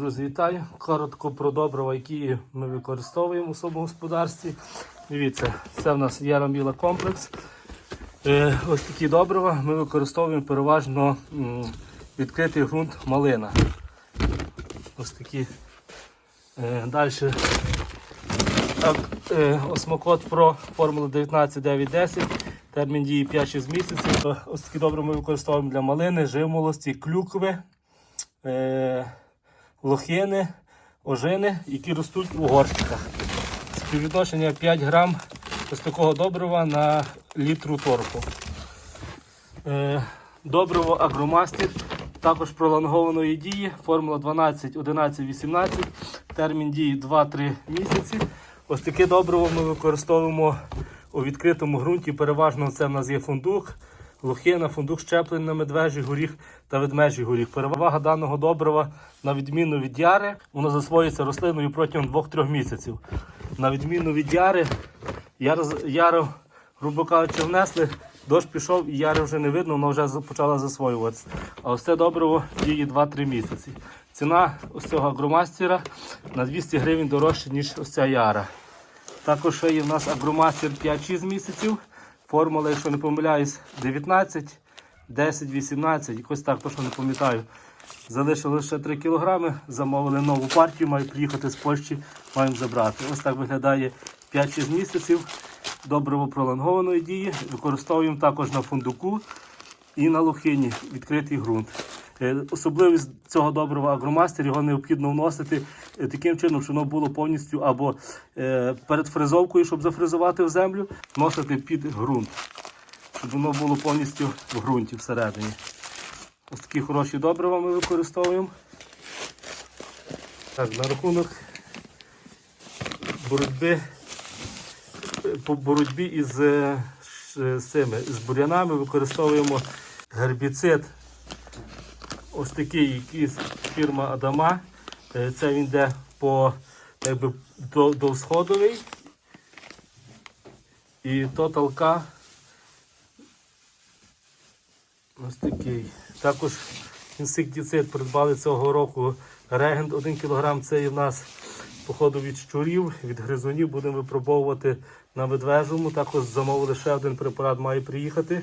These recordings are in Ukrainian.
Друзі, вітаю. Коротко про добрива, які ми використовуємо у своєму господарстві. Дивіться, це в нас Яроміла комплекс. Е, ось такі добрива ми використовуємо переважно відкритий ґрунт малина. Ось такі. Е, далі так, е, Осмокот Pro формула 19910, термін дії 5-6 місяців. Ось такі добре ми використовуємо для малини, жимолості, клюкви, лохини, ожини, які ростуть у горщиках. Співвідношення 5 грам ось такого добрива на літру торфу. Е, добриво Агромастер, також пролонгованої дії, формула 12, 11, 18, термін дії 2-3 місяці. Ось таке добриво ми використовуємо у відкритому ґрунті. Переважно це в нас є фундук, лохина, фундук щеплений на медвежий горіх та ведмежий горіх. Перевага даного добрива, на відміну від яри, воно засвоюється рослиною протягом 2-3 місяців. На відміну від яри, яр, яру, грубо кажучи, внесли, дощ пішов і яри вже не видно, воно вже почало засвоюватися. А ось це добриво діє 2-3 місяці. Ціна ось цього агромастера на 200 гривень дорожча, ніж ось ця яра. Також є в нас агромастер 5-6 місяців. Формула, якщо не помиляюсь, 19, 10, 18, якось так, точно не пам'ятаю. Залишили лише 3 кілограми, замовили нову партію, мають приїхати з Польщі, маємо забрати. Ось так виглядає 5-6 місяців. Добриво пролонгованої дії. Використовуємо також на фундуку і на лохині відкритий ґрунт. Е, Особливість цього добрива агромастер, його необхідно вносити е, таким чином, щоб воно було повністю або е, перед фрезовкою, щоб зафрезувати в землю, вносити під ґрунт, щоб воно було повністю в ґрунті всередині. Ось такі хороші добрива ми використовуємо. Так, на рахунок боротьби по боротьбі із, з з бур'янами використовуємо гербіцид. Ось такий якийсь фірма Адама. Е, Це він йде по якби, до, довсходовий. І тоталка ось такий. Також інсектицид придбали цього року регент 1 кг. Це і в нас походу від щурів, від гризунів будемо випробовувати на медвежому. Також замовили ще один препарат, має приїхати.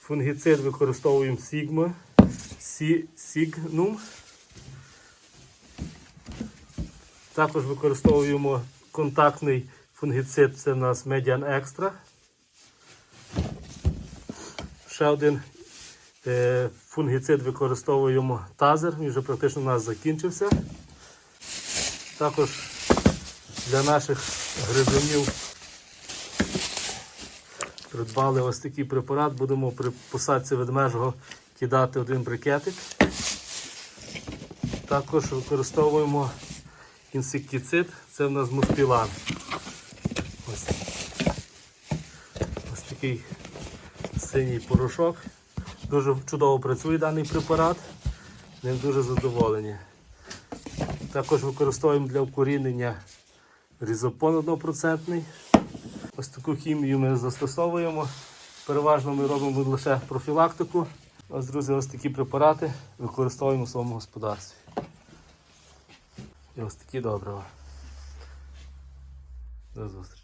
Фунгіцид використовуємо Sigma. Signum. Також використовуємо контактний фунгіцид, це в нас Median Extra. Ще один е, фунгіцид використовуємо тазер, він вже практично у нас закінчився. Також для наших гризунів придбали ось такий препарат. Будемо при посадці ведмежого кидати один брикетик. Також використовуємо інсектицид, це в нас муспілан. Ось, ось такий синій порошок. Дуже чудово працює даний препарат. Ним дуже задоволені. Також використовуємо для укорінення різопон 1%. Ось таку хімію ми застосовуємо. Переважно ми робимо лише профілактику. Ось, друзі, ось такі препарати використовуємо в своєму господарстві. І ось такі добрива. До зустрічі.